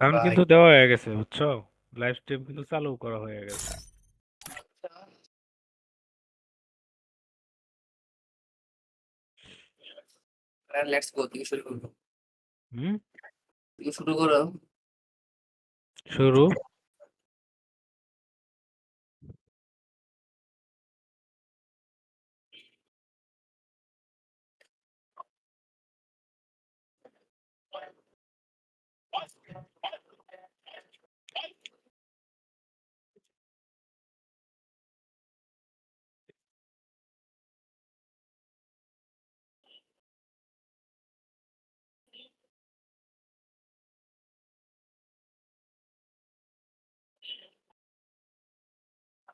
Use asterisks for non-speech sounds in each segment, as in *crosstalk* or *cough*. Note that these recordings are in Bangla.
সাউন্ড কিন্তু দেওয়া হয়ে গেছে বুঝছ? লাইভ স্ট্রিম কিন্তু চালু করা হয়ে গেছে। লেটস গো তুমি শুরু করো। হুম? তুমি শুরু করো। শুরু?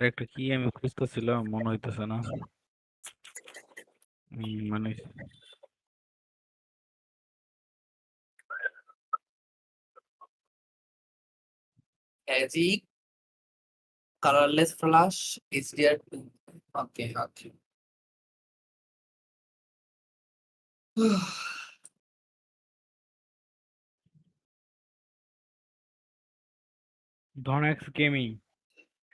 একটা কি আমি খুঁজতেছিলাম মনে হইতেছে না মানে magic colorless flash is there too okay okay Donex Gaming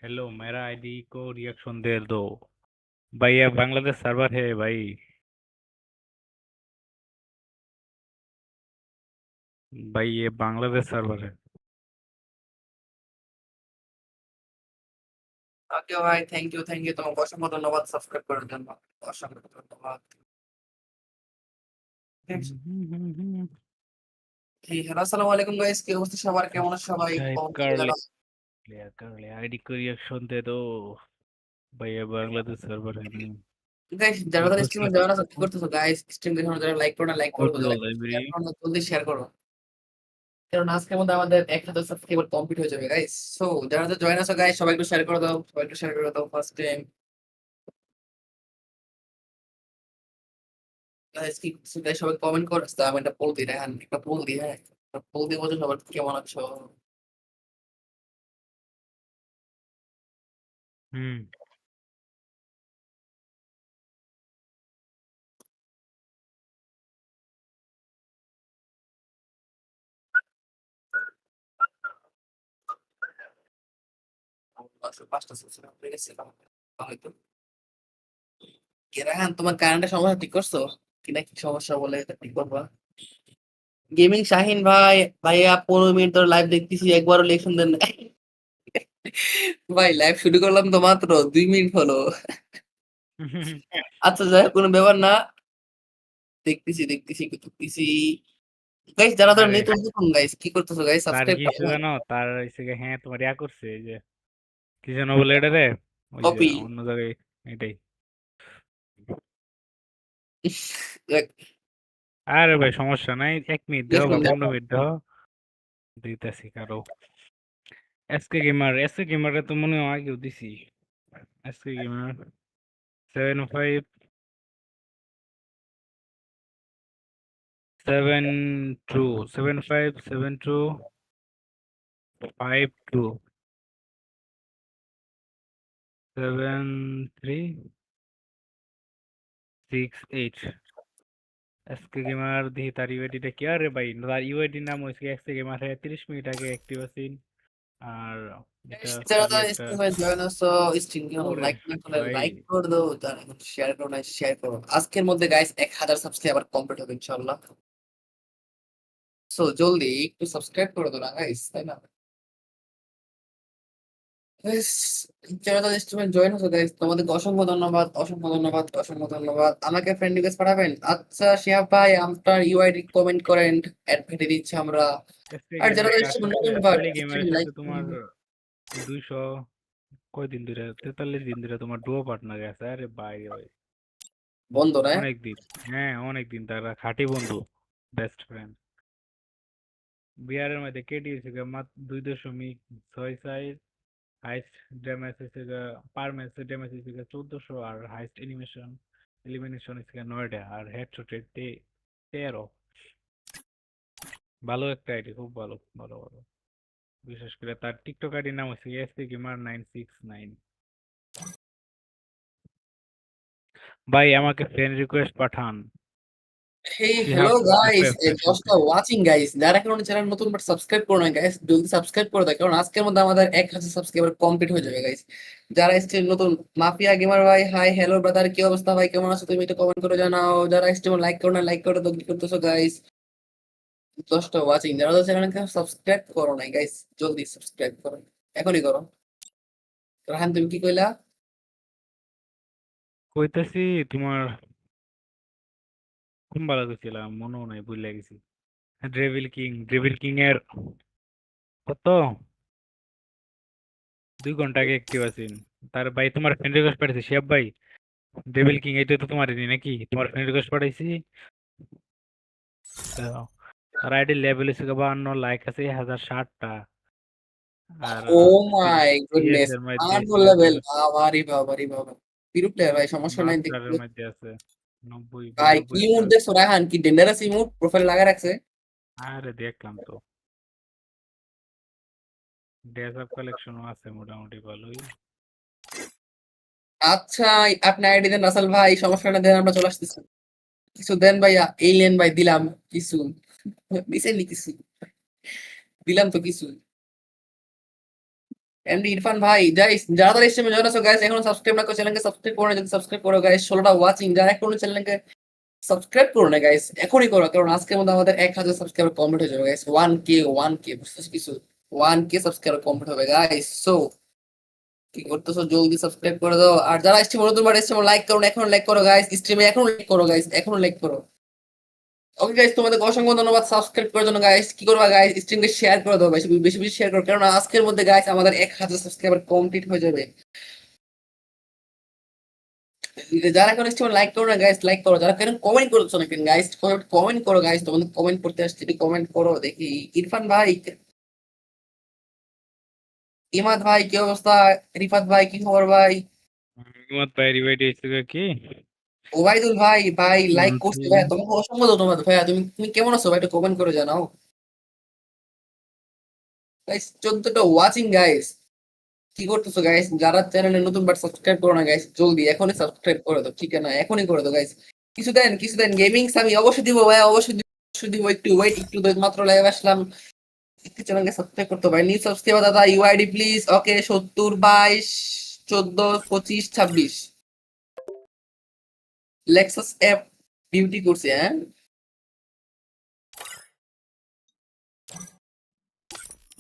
hello मेरा आईडी को रिएक्शन दे दो भाई ये बांग्लादेश सर्वर है भाई भाई ये बांग्लादेश सर्वर है ওকে ভাই থ্যাংক ইউ থ্যাংক ইউ তোমাকে অসংখ্য ধন্যবাদ সাবস্ক্রাইব করার জন্য অসংখ্য ধন্যবাদ হ্যালো আসসালামু আলাইকুম গাইস কি অবস্থা সবার কেমন আছো সবাই Subscribe কমেন্ট कर করে ले জানাও। ले कर ले आईडी को रिएक्शन दे दो भाई ये बांग्लादेश सर्वर है नहीं গাইস যারা যারা স্ট্রিমে জয়েন আছে কি করতেছো গাইস স্ট্রিম দেখে যারা লাইক করো না লাইক করো Good old library. জলদি শেয়ার করো কারণ আজকের মধ্যে আমাদের এক হাজার সাবস্ক্রাইবার কমপ্লিট হয়ে যাবে গাইস সো যারা যারা জয়েন আছো গাইস সবাই একটু শেয়ার করে দাও সবাই একটু শেয়ার করে দাও ফার্স্ট টাইম গাইস কি গাইস সবাই কমেন্ট করো তো আমি একটা পোল দিই দেখেন একটা পোল দিই হ্যাঁ পোল দিয়ে বলছো সবার কেমন আছো তোমার কারেন্টের সমস্যা ঠিক করছ? কি না কি সমস্যা বলে ঠিক করবা? গেমিং শাহিন ভাই, ভাইয়া ১৫ মিনিট ধরে লাইভ দেখতেছি, একবারও রিঅ্যাকশন দেন না। ভাই লাইভ শুরু করলাম তো মাত্র দুই মিনিট হলো। আচ্ছা যাই হোক, কোনো ব্যাপার না। দেখতেছি দেখতেছি দেখতেছি। গাইস যারা আরে। নতুন নতুন গাইস কি করতেছো গাইস সাবস্ক্রাইব কি জানো? তার হয়েছে গিয়ে, হ্যাঁ তোমার ইয়া করছে এই যে কি যেন বলে এটা রে? যে Copy. অন্য জায়গায় এটাই। আরে ভাই সমস্যা নাই এক মিনিট দেও পনেরো মিনিট দেও। দিতেছি কারও। এসকে গেমার এসকে গেমারে তো মনে হয় আগেও দিছি। SK gamer seven five seven two seven five seven two five two seven three six eight SK gamer দেখি তার ইউআইডিটা কি? আরে ভাই, তার ইউআইডি নাম হয়েছে এসকে গেমার হ্যাঁ তিরিশ মিনিট আগে অ্যাক্টিভ আছেন আর আজকের মধ্যে গাইস এক হাজার সাবস্ক্রাইবার কমপ্লিট হবে ইনশাল্লাহ সো জলদি একটু সাবস্ক্রাইব করে দাও না গাইস তাই না যারা জয়েন হচ্ছে গাইস তোমাদেরকে অসংখ্য ধন্যবাদ অসংখ্য ধন্যবাদ অসংখ্য ধন্যবাদ। আমাকে ফ্রেন্ড রিকোয়েস্ট পাঠাবেন? আচ্ছা ভাই আপনার ইউআইডি কমেন্ট করেন অ্যাড দিচ্ছি আমরা। আর যারা তোমার কয়দিন ধরে তেতাল্লিশ দিন ধরে তোমার ডুও পার্টনার আছে। আরে ভাই ভাই বন্ধ না? অনেক দিন হ্যাঁ অনেক দিন তারা খাঁটি বন্ধু বেস্ট ফ্রেন্ড বিহারের মধ্যে কেটে গেছে দুই দশমিক ছয় সাইজ হাইস্ট ড্যামেজ হয়েছে পার ম্যাচে ড্যামেজ হয়েছে চোদ্দশো আর হাইস্ট এনিমেশন এলিমিনেশন হয়েছে নয়টা আর হেডশট রেট তেরো। ভালো একটা আইডি খুব ভালো ভালো ভালো। বিশেষ করে তার টিকটক আইডির নাম হচ্ছে S gamer nine six nine ভাই, আমাকে ফ্রেন্ড রিকোয়েস্ট পাঠান। Have to গাইস দশটা ওয়াচিং গাইস যারা এখন চ্যানেল নতুন বাট সাবস্ক্রাইব করো না জলদি সাবস্ক্রাইব করে দাও কারণ আজকের মধ্যে আমাদের এক হাজার সাবস্ক্রাইবার কমপ্লিট হয়ে যাবে গাইস যারা স্টিল নতুন মাফিয়া গেমার ভাই হাই হ্যালো ব্রাদার কি অবস্থা ভাই? কেমন আছো তুমি? একটু কমেন্ট করে জানাও। যারা স্টিল লাইক করো না লাইক করে দাও করতেছো গাইস দশটা ওয়াচিং যারা চ্যানেলকে সাবস্ক্রাইব করো না গাইস জলদি সাবস্ক্রাইব করো এখনই করো। রাহান তুমি কি কইলা? কইতাছি তোমার কোন বালা গেছিলাম মনেও নাই ভুলে গেছি। ড্রেভিল কিং ড্রেভিল কিং এর কত? দুই ঘণ্টা আগে অ্যাক্টিভ আছেন তার ভাই তোমার ফ্রেন্ড রিকোয়েস্ট পাঠাইছি শিয়াব ভাই। ডেভিল কিং এটা তো তোমার নাকি? তোমার ফ্রেন্ড রিকোয়েস্ট পাঠাইছি। তার আইডি লেভেল হিসেবে বাহান্ন লাইক আছে হাজার ষাটটা। আর ও মাই গুডনেস আর লেভেল বাবারি বাবারি বাবা বিরু প্লেয়ার ভাই সমস্যা নাই দেখতে। আছে। ভাই কি বিরানব্বই মুড দেখছ রাহান কি ডেঞ্জারাস ইমোট প্রোফাইল লাগা রাখছে আরে দেখলাম তো ড্রেস আপ কালেকশনও আছে মোটামুটি ভালোই আচ্ছা আপনি আইডি দেন রাসেল ভাই সমস্যা না দেন আমরা চলে আসতেছি। কিছু দেন ভাইয়া এই লেন ভাই দিলাম কিছু। *laughs* দিছেননি কিছু। দিলাম তো কিছু। এমডি ইরফান ভাই গাইস যারা তারা স্ট্রিমে জয়েন আছো গাইস এখনও সাবস্ক্রাইব না করে চ্যানেলকে সাবস্ক্রাইব করো যদি সাবস্ক্রাইব করো গাইস ষোলোটা ওয়াচিং যারা এখনও চ্যানেলকে সাবস্ক্রাইব করো না গাইস এখনই করো, কারণ আজকের মধ্যে আমাদের এক হাজার সাবস্ক্রাইবার কমপ্লিট হয়ে যাবে guys one K one K কিছু? ওয়ান কে সাবস্ক্রাইবার কমপ্লিট হবে গাইস সো কি করতেছো? জলদি সাবস্ক্রাইব করে দাও। আর যারা স্ট্রিম নতুন বার স্ট্রিম লাইক করো এখনও লাইক করো গাইস স্ট্রিমে এখনও লাইক করো গাইস এখনও লাইক করো। ওকে গাইস তোমাদের অসংখ্য ধন্যবাদ। সাবস্ক্রাইব করার জন্য গাইস কি করবা গাইস স্ট্রিমকে শেয়ার করে দাও, বেশি বেশি বেশি শেয়ার করো। কারণ আজকের মধ্যে গাইস আমাদের এক হাজার সাবস্ক্রাইবার কমপ্লিট হয়ে যাবে। যারা এখন স্ট্রিম লাইক করো না গাইস লাইক করো। যারা কেন কমেন্ট করছ না কেন গাইস কমেন্ট করো গাইস তোমাদের কমেন্ট করতে আসছে কমেন্ট করো, দেখি। ইরফান ভাই, ইমাদ ভাই, কি অবস্থা? রিফাত ভাই, কি খবর ভাই? হিমত ভাই রিভাইড হয়েছে কি ওবাইদুল ভাই ভাই লাইক করছি ভাই তোমাকে অসংখ্য ধন্যবাদ ভাইয়া। তুমি তুমি কেমন আছো? ভাই একটু কমেন্ট করে জানাও। গাইস চোদ্দটা ওয়াচিং গাইস কি করতেছো গাইস যারা চ্যানেলে নতুন বার সাবস্ক্রাইব করো না গাইস জলদি এখনই সাবস্ক্রাইব করে দাও। ঠিক না এখনই করে দাও গাইস কিছু দেন কিছু দেন গেমিং আমি অবশ্যই দিব ভাই অবশ্যই অবশ্যই দিব। একটু ওয়েট একটু মাত্র লাইভ আসলাম। একটু চ্যানেলকে সাবস্ক্রাইব করতে ভাই নিউ সাবস্ক্রাইবার দাদা ইউআইডি প্লিজ ওকে সত্তর বাইশ চোদ্দ পঁচিশ ছাব্বিশ। লেক্সাস অ্যাপ বিউটি করছে হ্যাঁ?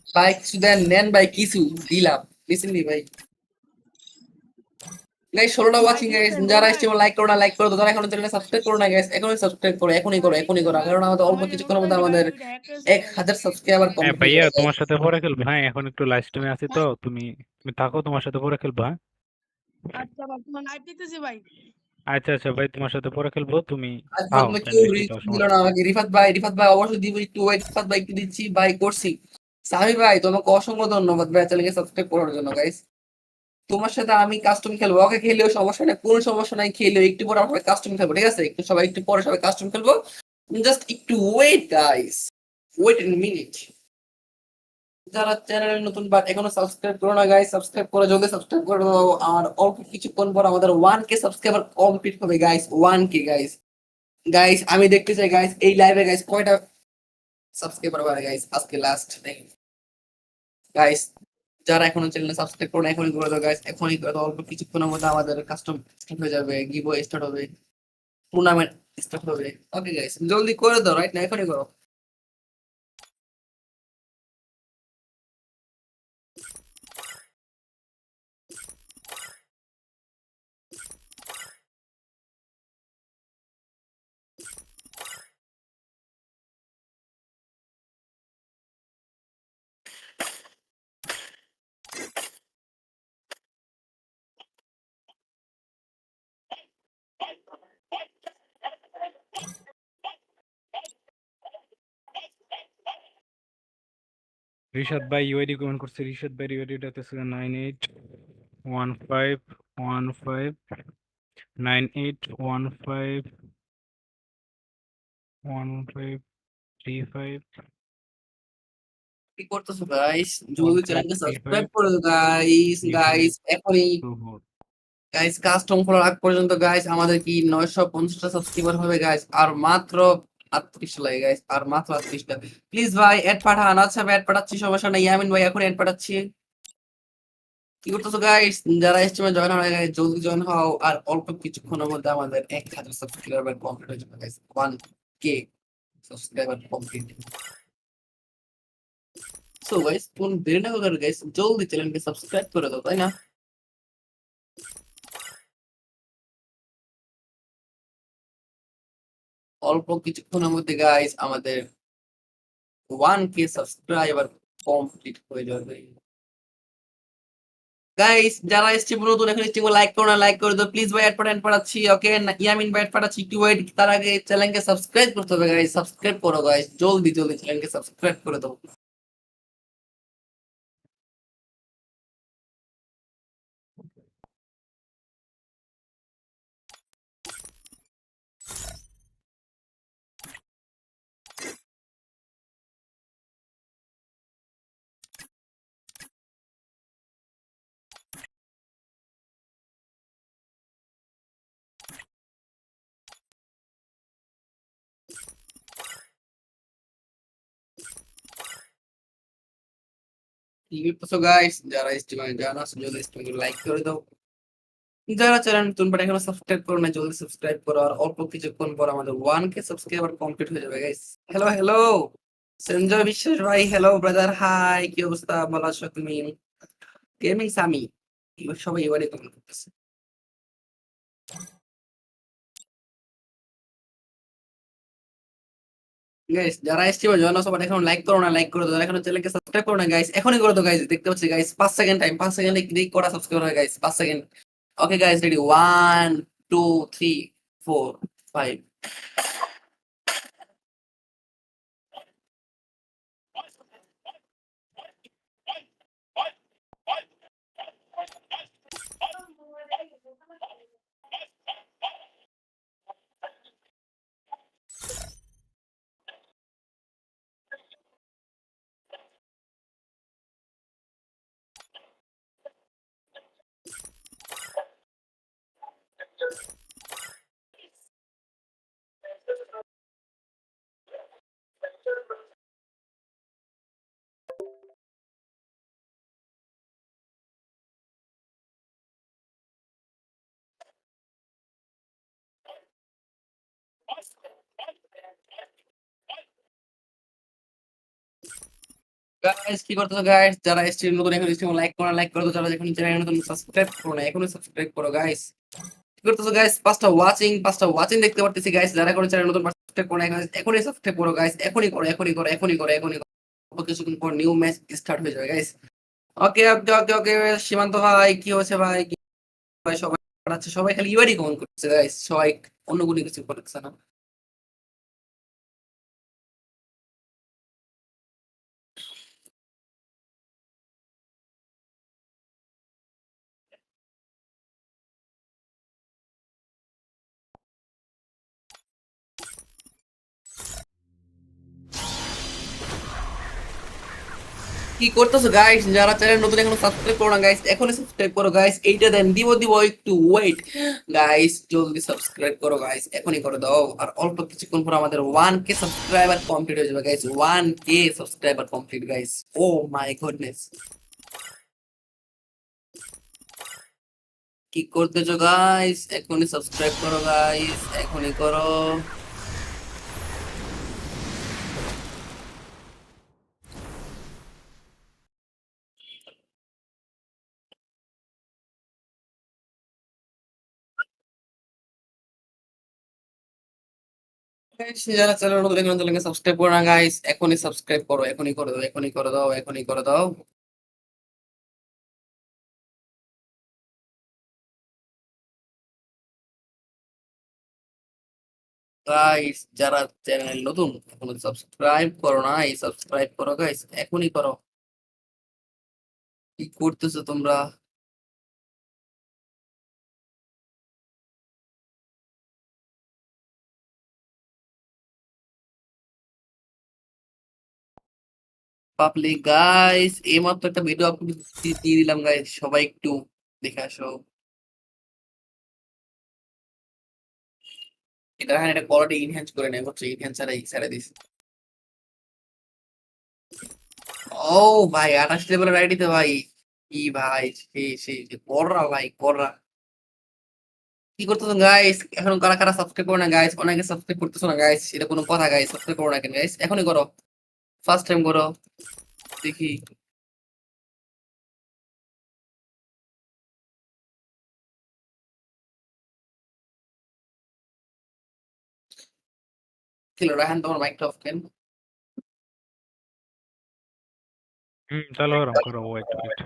ভাই কিছু দেন নেন ভাই কিছু দিলাম। রিসেন্টলি ভাই? গাইস ষোলোটা ওয়াচিং গাইস যারা স্ট্রিম লাইক করো না লাইক করো যারা এখনও চ্যানেলে সাবস্ক্রাইব করো না গাইস এখনই সাবস্ক্রাইব করো এখনই করো এখনই করো কারণ আমাদের অল্প কিছুক্ষণের মধ্যে আমাদের এক হাজার সাবস্ক্রাইবার হ্যাঁ কমপ্লিট ভাইয়া তোমার সাথে পরে খেলব হ্যাঁ এখন একটু লাইভ স্ট্রিমে আছি তো তুমি তুমি থাকো তোমার সাথে পরে খেলব হ্যাঁ? আচ্ছা ভাই তোমার লাইভ দিতেছি ভাই। আচ্ছা আচ্ছা ভাই তোমার সাথে পরে খেলব তুমি আও, দিল সমস্যা না আমাকে। রিফাত ভাই রিফাত ভাই অবশ্যই দিব একটু ওয়েট রিফাত ভাই একটু দিচ্ছি ভাই করছি। সামি ভাই তোমাকে অসংখ্য ধন্যবাদ ভাই চ্যানেলকে সাবস্ক্রাইব করার জন্য গাইস তোমার সাথে আমি কাস্টম খেলব। ওকে খেলেও সমস্যা নেই কোনো সমস্যা নাই খেলেও একটু পরে আমরা কাস্টম খেলব ঠিক আছে? একটু সবাই একটু পরে সবাই কাস্টম খেলব। জাস্ট একটু wait guys wait in minute যারা চ্যানেলে নতুন বাট এখনও সাবস্ক্রাইব করো না গাইস সাবস্ক্রাইব করে জলদি সাবস্ক্রাইব করে দাও। আর অল্প কিছুক্ষণ পর আমাদের ওয়ান কে সাবস্ক্রাইবার কমপ্লিট হবে guys one K guys guys আমি দেখতে চাই গাইস এই লাইভে গাইস কয়টা সাবস্ক্রাইবার বাড়ে গাইস আজকে লাস্ট গাইস যারা এখনও চ্যানেলে সাবস্ক্রাইব করো না, এখনই করে দাও গাইস এখনই করে দাও। অল্প কিছুক্ষণের মধ্যে আমাদের কাস্টম স্টার্ট হয়ে যাবে গিভো স্টার্ট হবে টুর্নামেন্ট স্টার্ট হবে। ওকে গাইস জলদি করে দাও রাইট না, এখনই করো। রিশাদ ভাই ইউআইডি কমেন্ট করছে। রিশাদ ভাই ইউআইডিটা হচ্ছে nine eight one five one five nine eight one five one five three five কি করতেছো গাইস জলদি okay, সাবস্ক্রাইব. করে গাইস. গাইস এখনই। গাইস কাস্টম খোলার আগ পর্যন্ত গাইস আমাদের কি নয়শো পঞ্চাশটা সাবস্ক্রাইবার হবে গাইস আর মাত্র আটত্রিশ লাগে গাইস আর মাত্র আটত্রিশটা। প্লিজ ভাই পাঠান। আচ্ছা পাঠাচ্ছি, সমস্যা নাই। ইয়ামিন ভাই, এখন পাঠাচ্ছি। কি করতেছো গাইস যারা এস্টিমে জয়েন হয় গাইস জলদি জয়েন হও। আর অল্প কিছুক্ষণের মধ্যে আমাদের এক হাজার সাবস্ক্রাইবার কমপ্লিট হয়ে যাবে guys one K subscriber complete so guys কোন দেরি না করে গাইস জলদি চ্যানেলকে সাবস্ক্রাইব করে দাও, তাই না? অল্প কিছুক্ষণের মধ্যে গাইস আমাদের ওয়ান কে সাবস্ক্রাইবার কমপ্লিট হয়ে যাবে। গাইস যারা স্টিম নতুন, এখন এসছে লাইক করো না লাইক করে দাও। প্লিজ ভাই অ্যাড পাঠান পাঠাচ্ছি ওকে ইয়ামিন ভাই পাঠাচ্ছি, একটু ওয়েট তার আগে চ্যানেলকে সাবস্ক্রাইব করতে হবে গাইস সাবস্ক্রাইব করো গাইস জলদি জলদি চ্যানেলকে সাবস্ক্রাইব করে দাও। কি গাইস যারা স্টিমে জানা আছে, জলদি স্টিমকে লাইক করে দাও। যারা চ্যানেল নতুন বাট এখনও সাবস্ক্রাইব করো না জলদি সাবস্ক্রাইব করো। আর অল্প কিছুক্ষণ পর আমাদের ওয়ান কে সাবস্ক্রাইবার কমপ্লিট হয়ে যাবে guys hello hello Sanjay Biswas ভাই হ্যালো ব্রাদার হাই কি অবস্থা? ভালো আছো তুমি? গেমিং সামি সবাই এবারে কমেন্ট করতেছে। যারা স্ট্রিমে জয়েন আছো বাট এখন লাইক করো না লাইক করে দাও। এখন চ্যানেলকে সাবস্ক্রাইব করো না গাইস এখনই করে দাও গাইস দেখতে পাচ্ছি গাইস 5 সেকেন্ড টাইম 5 সেকেন্ডে ক্লিক করা সাবস্ক্রাইব হয় guys 5 second okay guys ready 1 2 3 4 5 guys কি করতেছো গাইস যারা স্ট্রিম নতুন, এখন স্ট্রিম লাইক করো লাইক করো যারা এখন চ্যানেল নতুন সাবস্ক্রাইব করো না এখনই সাবস্ক্রাইব করো গাইস কি করতেছো গাইস পাঁচটা ওয়াচিং পাঁচটা ওয়াচিং দেখতে পারতেছি গাইস যারা এখন চ্যানেল নতুন সাবস্ক্রাইব করো না, এখন এখনই সাবস্ক্রাইব করো গাইস এখনই করো এখনই করো এখনই করো এখনই করো। কিছুক্ষণ পর নিউ ম্যাচ স্টার্ট হয়ে যাবে গাইস ওকে ওকে ওকে ওকে সীমান্ত ভাই, কি হচ্ছে ভাই? সবাই সবাই খালি ইবারই কমেন্ট করছে গাইস সবাই অন্য কোনো কিছু করছে না। কি করতেছো গাইস যারা চ্যানেল নতুন, এখনও সাবস্ক্রাইব করো না গাইস এখনই সাবস্ক্রাইব করো গাইস এইটা দেন, দিব দিব, একটু ওয়েট গাইস জলদি সাবস্ক্রাইব করো গাইস এখনই করে দাও। আর অল্প কিছুক্ষণ পর আমাদের ওয়ান কে সাবস্ক্রাইবার কমপ্লিট হয়ে যাবে guys one K subscriber complete guys oh my goodness কি করতেছো গাইস এখনই সাবস্ক্রাইব করো গাইস এখনই করো। যারা চ্যানেল নতুন চ্যানেলকে সাবস্ক্রাইব করো না গাইস এখনই সাবস্ক্রাইব করো, এখনই করে দাও, এখনই করে দাও, এখনই করে দাও। গাইস যারা চ্যানেল নতুন, এখনও সাবস্ক্রাইব করো না, এই সাবস্ক্রাইব করো গাইস এখনই করো। কি করতেছো তোমরা? পাবলিক গাইস একটা ভিডিও দিয়ে দিলাম গাইস সবাই একটু দেখে আসো। এটা হ্যাঁ এটা কোয়ালিটি ইনহ্যান্স করে ইনহ্যান্সার এই দিস ও ভাই, আঠাশ রাইডি রাইডিতে ভাই। কি ভাই সেই সেই কররা ভাই কররা কি করতেছো গাইস এখন কারা কারা সাবস্ক্রাইব করো না গাইস অনেকে সাবস্ক্রাইব করতেছো না গাইস এটা কোনো কথা গাইস সাবস্ক্রাইব করো না কেন গাইস এখনই করো। ফার্স্ট টাইম করো। দেখি। ছিল রাহান তোমার মাইকটা অফ কেন? হুম চলো ওরম করো ওয়েট ওয়েট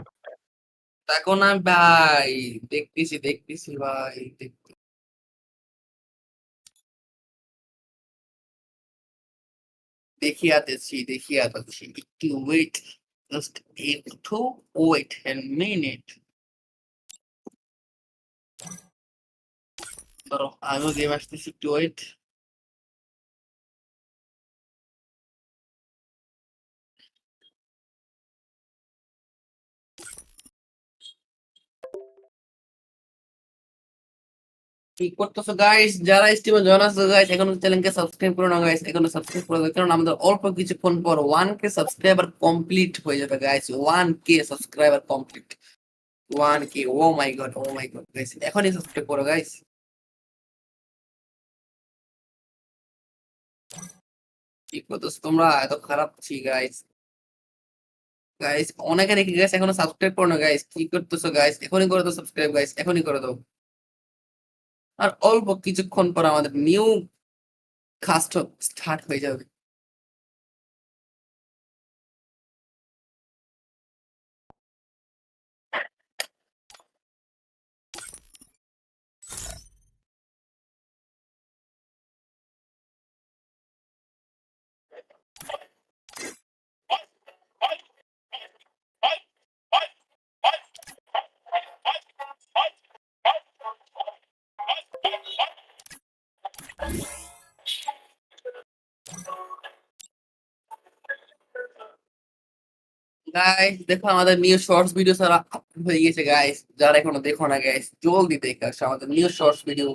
দেখো না ভাই দেখতেছি দেখতেছি ভাই দেখতে দেখিয়ে আতেছি দেখিয়ে আতেছি একটু ওয়েট জাস্ট একটু ওয়েট এ মিনিট ধরো, আমিও গেম আসতেছি, একটু ওয়েট কি করতেছো গাইস যারা স্ট্রিমে জয়েন আসছো গাইস এখনও চ্যানেলকে সাবস্ক্রাইব করো না গাইস এখনও সাবস্ক্রাইব করে কারণ আমাদের অল্প কিছুক্ষণ পর সাবস্ক্রাইবার কমপ্লিট হয়ে যাবে guys one K subscriber complete K O my God oh my God guys এখনই সাবস্ক্রাইব করো গাইস কি করতেছো তোমরা? এত খারাপ ছি গাইস গাইস অনেকে দেখি গাইস এখনও সাবস্ক্রাইব করো না গাইস কি করতেছো গাইস এখনই করে দাও সাবস্ক্রাইব গাইস এখনই করে দাও। আর অল্প কিছুক্ষণ পর আমাদের নিউ কাস্ট স্টার্ট হয়ে যাবে। গাইস দেখো আমাদের নিউ শর্টস ভিডিও সারা হয়ে গেছে গাইস যারা এখনও দেখো না গাইস জলদি দেখে আসো আমাদের নিউ শর্টস ভিডিও